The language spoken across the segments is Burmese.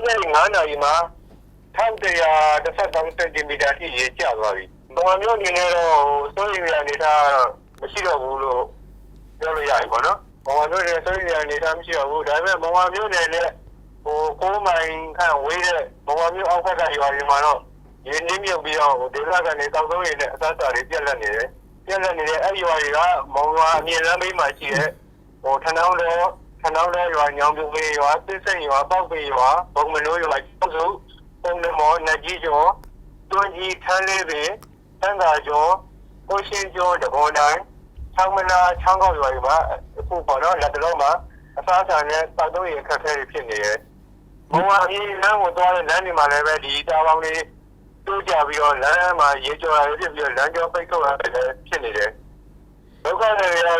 9နာရီမှာ1113စင်တီမီတာထိရေကျသွားပြီ။ဘဝမျိုးအနေနဲ့တော့စိုးရိမ်ရနေတာမရှိတော့ဘူးလို့ပြောလို့ရတယ်ပေါ့နော်။ဘဝမျိုးနဲ့စိုးရိမ်ရနေတာမရှိတော့ဘူး။ဒါပေမဲ့ဘဝမျိုးနဲ့လည်းဟိုကိုမိုင်ခန့်ဝေးတဲ့ဘဝမျိုးအောက်ကကရွာတွေမှာတော့ရင်းနှီးမြုပ်ပြီးတော့ဒေသခံတွေတောက်သုံးရည်နဲ့အသက်တာတွေပြက်လက်နေတယ်။ပြက်လက်နေတဲ့အဲ့ရွာတွေကမောင်ရွာအမြင့်လမ်းဘေးမှာရှိတဲ့ဟိုထဏောင်းတော် ထဏောင်းတော်ရွာညောင်ပြူမေရွာသစ်စိတ်ရွာပောက်ပေရွာဘုံမနိုးရွာကျောက်စုပုံနမောနကြီးကျော်တွန်းကြီးထန်းလေးပင်သံသာကျော်ကိုရှင်ကျော်တဘောတိုင်းချောင်းမနာချောင်းကောက်ရွာတွေမှာအခုပေါ်တော့လက်တလုံးမှာအစားအစာနဲ့တောက်သုံးရည်အခက်အခဲတွေဖြစ်နေတယ်။ဘုံအမြင့်လမ်းကိုသွားတဲ့လမ်းတွေမှာလည်းပဲဒီတာပေါင်းလေးတိုးကြပြီးတော့လမ်းမှာရေကျော်ရဖြစ်ပြီးတော့လမ်းကျော်ပိတ်ထုတ်ရတယ်ဖြစ်နေတယ်။ဒုက္ခတွေကတော့အဲ့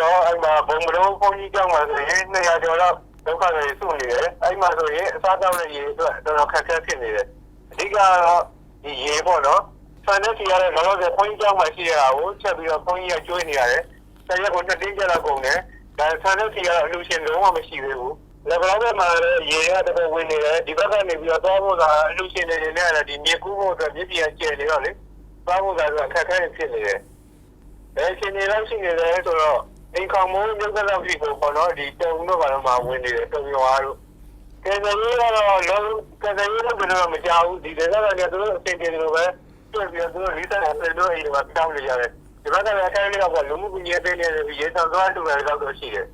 မှာဘုံမလို့ဘုံကြီးကြောင်းမှာဆိုရင်200ကျော်တော့ဒုက္ခတွေစုနေတယ်။အဲ့မှာဆိုရင်အစားတောက်တဲ့ရေအတွက်တော်တော်ခက်ခဲဖြစ်နေတယ်။အဓိကတော့ဒီရေပေါ့နော်။ဆန်တဲ့စီရတဲ့လောလောဆယ်ဘုံကြီးကြောင်းမှာရှိရတာကိုချက်ပြီးတော့ဘုံကြီးကကျွေးနေရတယ်။ဆက်ရက်ကိုနှစ်တင်းကျတော့ကုန်တယ်။ဒါဆန်တဲ့စီကတော့အလူရှင်လုံးဝမရှိသေးဘူး။လက်ဘလောက်ဘက်မှာလည်းရေကတကယ်ဝင်နေတယ်ဒီဘက်ကနေပြီးတော့သွားဖို့ကအလူရှင်တွေနဲ့လည်းဒီမြေကူးဖို့အတွက်မြစ်ပြန်ကျယ်နေတော့လေသွားဖို့ကဆိုအခက်အခဲဖြစ်နေတယ်။အဲရှင်နေလောက်ရှိနေတယ်ဆိုတော့ အိမ်ခေါင်မိုးမြုပ်ကတော့ပြီကိုပေါ့နော်ဒီတုံတော့ဘာလို့မှဝင်နေတယ်တုံရွာတို့ကဲတယ်ကြီးကတော့လုံးကဲတယ်ကြီးတော့ဘယ်တော့မကြောက်ဘူးဒီဒေသကနေသူတို့အတင်တင်လို့ပဲတွေ့ပြီးတော့သူတို့လေးစားတယ်တို့အိမ်မှာပြောင်းနေရတယ်ဒီဘက်ကလည်းအတိုင်းလေးတော့လူမှုကူညီရေးပေးနေတယ်ရေဆောင်သွားတူတယ်တော့ရှိတယ်